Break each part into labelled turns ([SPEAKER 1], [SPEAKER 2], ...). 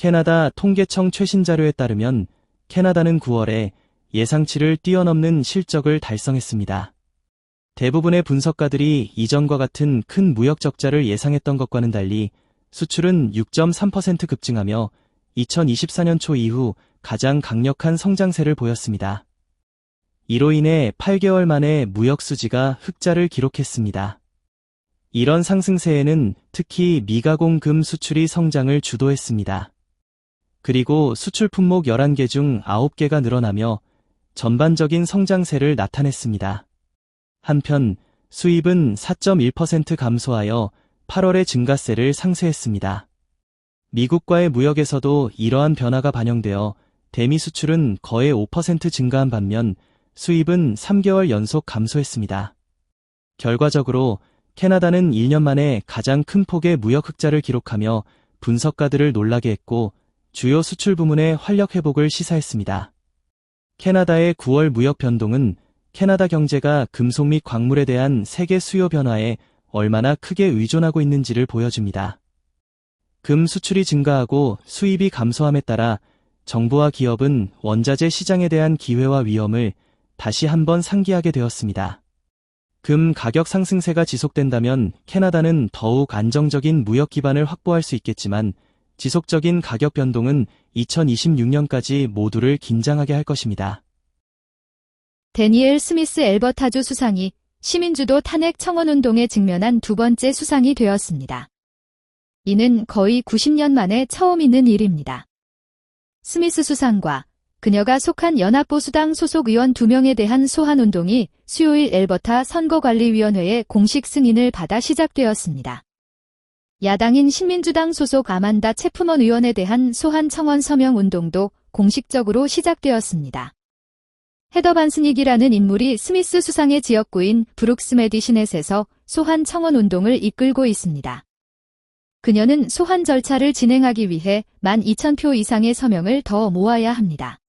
[SPEAKER 1] 캐나다 통계청 최신 자료에 따르면 캐나다는 9월에 예상치를 뛰어넘는 실적을 달성했습니다. 대부분의 분석가들이 이전과 같은 큰 무역 적자를 예상했던 것과는 달리 수출은 6.3% 급증하며 2024년 초 이후 가장 강력한 성장세를 보였습니다. 이로 인해 8개월 만에 무역 수지가 흑자를 기록했습니다. 이런 상승세에는 특히 미가공 금 수출이 성장을 주도했습니다. 그리고 수출 품목 11개 중 9개가 늘어나며 전반적인 성장세를 나타냈습니다. 한편 수입은 4.1% 감소하여 8월의 증가세를 상쇄했습니다. 미국과의 무역에서도 이러한 변화가 반영되어 대미 수출은 거의 5% 증가한 반면 수입은 3개월 연속 감소했습니다. 결과적으로 캐나다는 1년 만에 가장 큰 폭의 무역 흑자를 기록하며 분석가들을 놀라게 했고 주요 수출 부문의 활력 회복을 시사했습니다. 캐나다의 9월 무역 변동은 캐나다 경제가 금속 및 광물에 대한 세계 수요 변화에 얼마나 크게 의존하고 있는지를 보여줍니다. 금 수출이 증가하고 수입이 감소함에 따라 정부와 기업은 원자재 시장에 대한 기회와 위험을 다시 한번 상기하게 되었습니다. 금 가격 상승세가 지속된다면 캐나다는 더욱 안정적인 무역 기반을 확보할 수 있겠지만 지속적인 가격 변동은 2026년까지 모두를 긴장하게 할 것입니다.
[SPEAKER 2] 데니엘 스미스 엘버타주 수상이 시민주도 탄핵 청원운동에 직면한 두 번째 수상이 되었습니다. 이는 거의 90년 만에 처음 있는 일입니다. 스미스 수상과 그녀가 속한 연합보수당 소속 의원 2명에 대한 소환운동이 수요일 엘버타 선거관리위원회의 공식 승인을 받아 시작되었습니다. 야당인 신민주당 소속 아만다 체프먼 의원에 대한 소환 청원 서명 운동도 공식적으로 시작되었습니다. 헤더 반스닉이라는 인물이 스미스 수상의 지역구인 브룩스 메디시넷에서 소환 청원 운동을 이끌고 있습니다. 그녀는 소환 절차를 진행하기 위해 12,000표 이상의 서명을 더 모아야 합니다.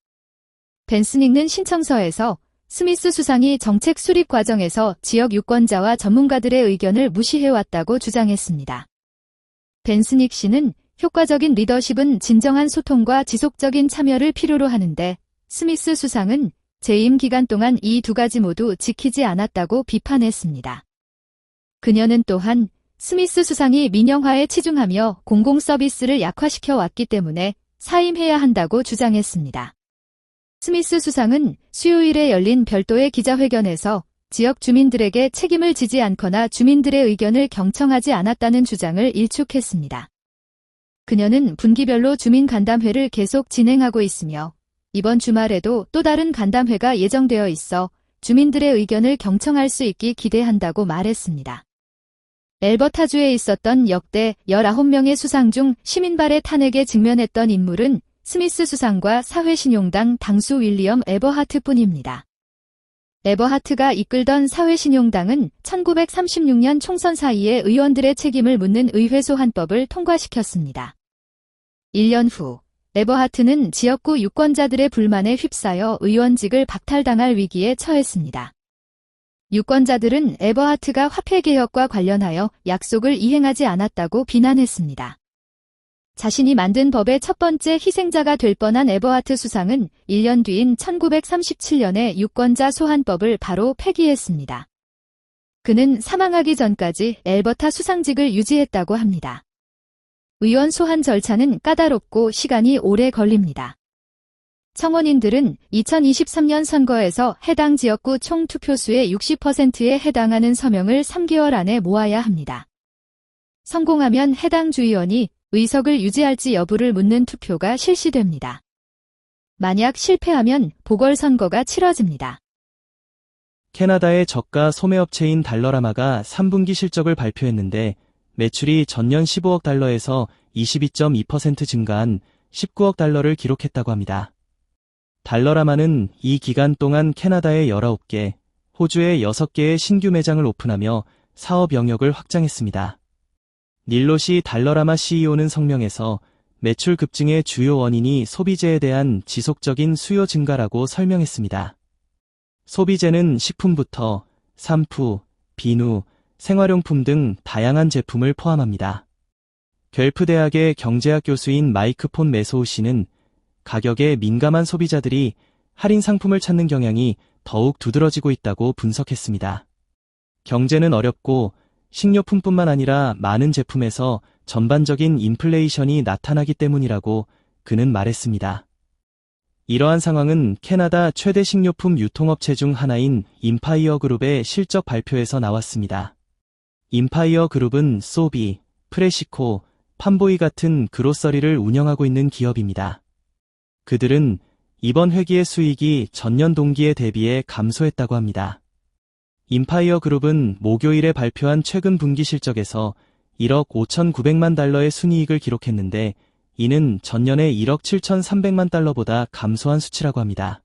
[SPEAKER 2] 벤스닉는 신청서에서 스미스 수상이 정책 수립 과정에서 지역 유권자와 전문가들의 의견을 무시해왔다고 주장했습니다. 벤스닉 씨는 효과적인 리더십은 진정한 소통과 지속적인 참여를 필요로 하는데 스미스 수상은 재임 기간 동안 이 두 가지 모두 지키지 않았다고 비판했습니다. 그녀는 또한 스미스 수상이 민영화에 치중하며 공공 서비스를 약화시켜 왔기 때문에 사임해야 한다고 주장했습니다. 스미스 수상은 수요일에 열린 별도의 기자회견에서 지역 주민들에게 책임을 지지 않거나 주민들의 의견을 경청하지 않았다는 주장을 일축했습니다. 그녀는 분기별로 주민 간담회를 계속 진행하고 있으며 이번 주말에도 또 다른 간담회가 예정되어 있어 주민들의 의견을 경청할 수 있기 기대한다고 말했습니다. 엘버타주에 있었던 역대 19명의 수상 중 시민발의 탄핵에 직면했던 인물은 스미스 수상과 사회신용당 당수 윌리엄 에버하트뿐입니다. 에버하트가 이끌던 사회신용당은 1936년 총선 사이에 의원들의 책임을 묻는 의회 소환법을 통과시켰습니다. 1년 후 에버하트는 지역구 유권자들의 불만에 휩싸여 의원직을 박탈당할 위기에 처했습니다. 유권자들은 에버하트가 화폐개혁과 관련하여 약속을 이행하지 않았다고 비난했습니다. 자신이 만든 법의 첫 번째 희생자가 될 뻔한 에버하트 수상은 1년 뒤인 1937년에 유권자 소환법을 바로 폐기했습니다. 그는 사망하기 전까지 엘버타 수상직을 유지했다고 합니다. 의원 소환 절차는 까다롭고 시간이 오래 걸립니다. 청원인들은 2023년 선거에서 해당 지역구 총 투표수의 60%에 해당하는 서명을 3개월 안에 모아야 합니다. 성공하면 해당 주의원이 의석을 유지할지 여부를 묻는 투표가 실시됩니다. 만약 실패하면 보궐선거가 치러집니다.
[SPEAKER 1] 캐나다의 저가 소매업체인 달러라마가 3분기 실적을 발표했는데 매출이 전년 15억 달러에서 22.2% 증가한 19억 달러를 기록했다고 합니다. 달러라마는 이 기간 동안 캐나다의 19개, 호주의 6개의 신규 매장을 오픈하며 사업 영역을 확장했습니다. 닐로시 달러라마 CEO는 성명에서 매출 급증의 주요 원인이 소비재에 대한 지속적인 수요 증가라고 설명했습니다. 소비재는 식품부터 산푸, 비누, 생활용품 등 다양한 제품을 포함합니다. 겔프 대학의 경제학 교수인 마이크 폰 메소우 씨는 가격에 민감한 소비자들이 할인 상품을 찾는 경향이 더욱 두드러지고 있다고 분석했습니다. 경제는 어렵고 식료품뿐만 아니라 많은 제품에서 전반적인 인플레이션이 나타나기 때문이라고 그는 말했습니다. 이러한 상황은 캐나다 최대 식료품 유통업체 중 하나인 임파이어 그룹의 실적 발표에서 나왔습니다. 임파이어 그룹은 소비, 프레시코, 판보이 같은 그로서리를 운영하고 있는 기업입니다. 그들은 이번 회기의 수익이 전년 동기에 대비해 감소했다고 합니다. 임파이어 그룹은 목요일에 발표한 최근 분기 실적에서 1억 5,900만 달러의 순이익을 기록했는데 이는 전년의 1억 7,300만 달러보다 감소한 수치라고 합니다.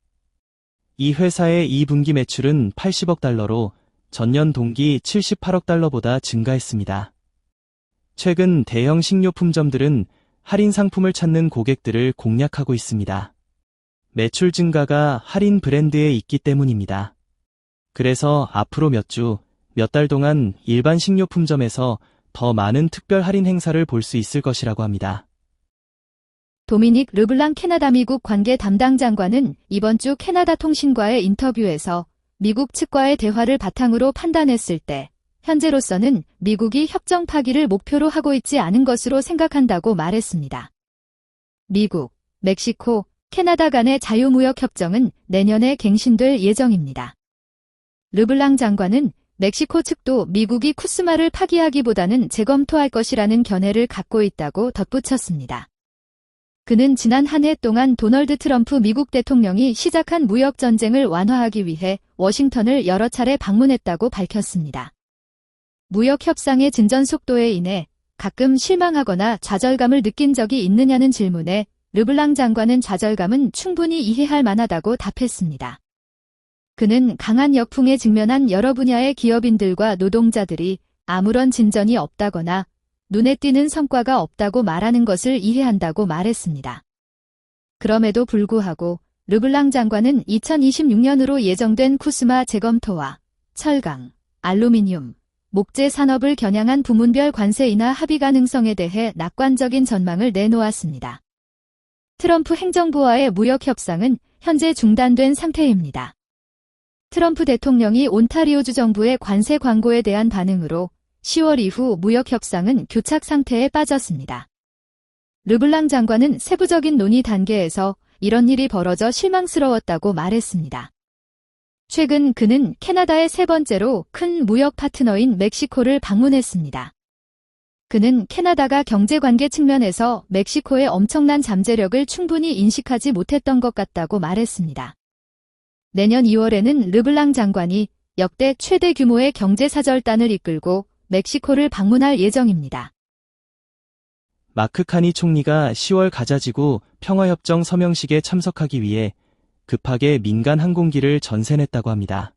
[SPEAKER 1] 이 회사의 2분기 매출은 80억 달러로 전년 동기 78억 달러보다 증가했습니다. 최근 대형 식료품점들은 할인 상품을 찾는 고객들을 공략하고 있습니다. 매출 증가가 할인 브랜드에 있기 때문입니다. 그래서 앞으로 몇 주, 몇 달 동안 일반 식료품점에서 더 많은 특별 할인 행사를 볼 수 있을 것이라고 합니다.
[SPEAKER 2] 도미닉 르블랑 캐나다 미국 관계 담당 장관은 이번 주 캐나다 통신과의 인터뷰에서 미국 측과의 대화를 바탕으로 판단했을 때 현재로서는 미국이 협정 파기를 목표로 하고 있지 않은 것으로 생각한다고 말했습니다. 미국, 멕시코, 캐나다 간의 자유무역 협정은 내년에 갱신될 예정입니다. 르블랑 장관은 멕시코 측도 미국이 쿠스마를 파기하기보다는 재검토할 것이라는 견해를 갖고 있다고 덧붙였습니다. 그는 지난 한 해 동안 도널드 트럼프 미국 대통령이 시작한 무역 전쟁을 완화하기 위해 워싱턴을 여러 차례 방문했다고 밝혔습니다. 무역 협상의 진전 속도에 인해 가끔 실망하거나 좌절감을 느낀 적이 있느냐는 질문에 르블랑 장관은 좌절감은 충분히 이해할 만하다고 답했습니다. 그는 강한 역풍에 직면한 여러 분야의 기업인들과 노동자들이 아무런 진전이 없다거나 눈에 띄는 성과가 없다고 말하는 것을 이해한다고 말했습니다. 그럼에도 불구하고 르블랑 장관은 2026년으로 예정된 쿠스마 재검토와 철강, 알루미늄, 목재 산업을 겨냥한 부문별 관세 인하 합의 가능성에 대해 낙관적인 전망을 내놓았습니다. 트럼프 행정부와의 무역 협상은 현재 중단된 상태입니다. 트럼프 대통령이 온타리오주 정부의 관세 광고에 대한 반응으로 10월 이후 무역 협상은 교착 상태에 빠졌습니다. 르블랑 장관은 세부적인 논의 단계에서 이런 일이 벌어져 실망스러웠다고 말했습니다. 최근 그는 캐나다의 세 번째로 큰 무역 파트너인 멕시코를 방문했습니다. 그는 캐나다가 경제관계 측면에서 멕시코의 엄청난 잠재력을 충분히 인식하지 못했던 것 같다고 말했습니다. 내년 2월에는 르블랑 장관이 역대 최대 규모의 경제사절단을 이끌고 멕시코를 방문할 예정입니다.
[SPEAKER 1] 마크 카니 총리가 10월 가자지구 평화협정 서명식에 참석하기 위해 급하게 민간 항공기를 전세냈다고 합니다.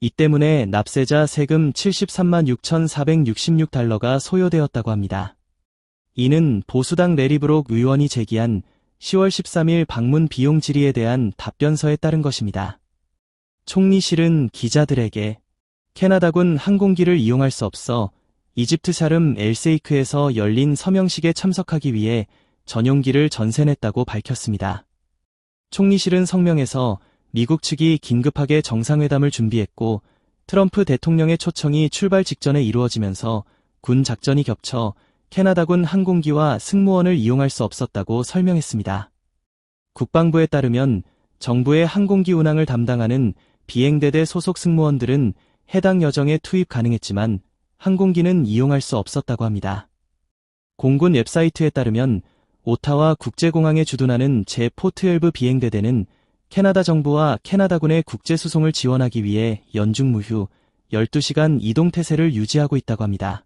[SPEAKER 1] 이 때문에 납세자 세금 73만 6,466달러가 소요되었다고 합니다. 이는 보수당 레리브록 의원이 제기한 10월 13일 방문 비용 질의에 대한 답변서에 따른 것입니다. 총리실은 기자들에게 캐나다군 항공기를 이용할 수 없어 이집트 샤름 엘세이크에서 열린 서명식에 참석하기 위해 전용기를 전세냈다고 밝혔습니다. 총리실은 성명에서 미국 측이 긴급하게 정상회담을 준비했고 트럼프 대통령의 초청이 출발 직전에 이루어지면서 군 작전이 겹쳐 캐나다군 항공기와 승무원을 이용할 수 없었다고 설명했습니다. 국방부에 따르면 정부의 항공기 운항을 담당하는 비행대대 소속 승무원들은 해당 여정에 투입 가능했지만 항공기는 이용할 수 없었다고 합니다. 공군 웹사이트에 따르면 오타와 국제공항에 주둔하는 제4트웰브 비행대대는 캐나다 정부와 캐나다군의 국제수송을 지원하기 위해 연중무휴 12시간 이동태세를 유지하고 있다고 합니다.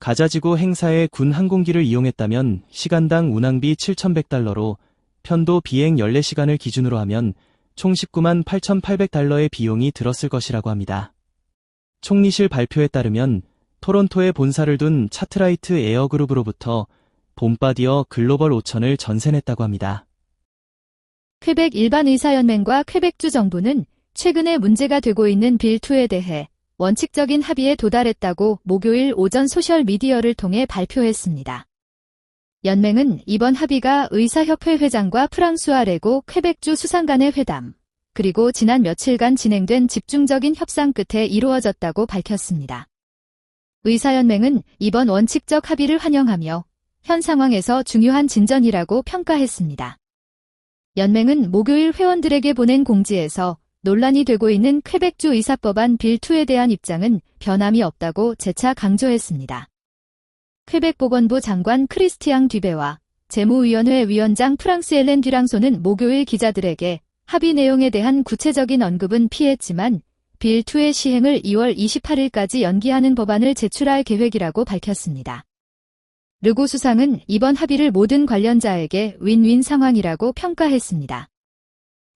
[SPEAKER 1] 가자지구 행사에 군 항공기를 이용했다면 시간당 운항비 7,100달러로 편도 비행 14시간을 기준으로 하면 총 19만 8,800달러의 비용이 들었을 것이라고 합니다. 총리실 발표에 따르면 토론토에 본사를 둔 차트라이트 에어그룹으로부터 봄바디어 글로벌 5천을 전세냈다고 합니다.
[SPEAKER 2] 퀘벡 일반의사연맹과 퀘벡주 정부는 최근에 문제가 되고 있는 빌2에 대해 원칙적인 합의에 도달했다고 목요일 오전 소셜미디어를 통해 발표했습니다. 연맹은 이번 합의가 의사협회 회장과 프랑스와 레고 퀘벡주 수상 간의 회담, 그리고 지난 며칠간 진행된 집중적인 협상 끝에 이루어졌다고 밝혔습니다. 의사연맹은 이번 원칙적 합의를 환영하며 현 상황에서 중요한 진전이라고 평가했습니다. 연맹은 목요일 회원들에게 보낸 공지에서 논란이 되고 있는 퀘벡주 의사법안 빌2에 대한 입장은 변함이 없다고 재차 강조했습니다. 퀘벡 보건부 장관 크리스티앙 뒤베와 재무위원회 위원장 프랑스 엘렌 듀랑소는 목요일 기자들에게 합의 내용에 대한 구체적인 언급은 피했지만 빌2의 시행을 2월 28일까지 연기하는 법안을 제출할 계획이라고 밝혔습니다. 르고 수상은 이번 합의를 모든 관련자에게 윈윈 상황이라고 평가했습니다.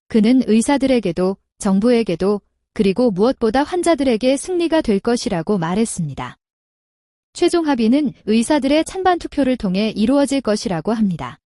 [SPEAKER 2] 그는 의사들에게도 정부에게도 그리고 무엇보다 환자들에게 승리가 될 것이라고 말했습니다. 최종 합의는 의사들의 찬반 투표를 통해 이루어질 것이라고 합니다.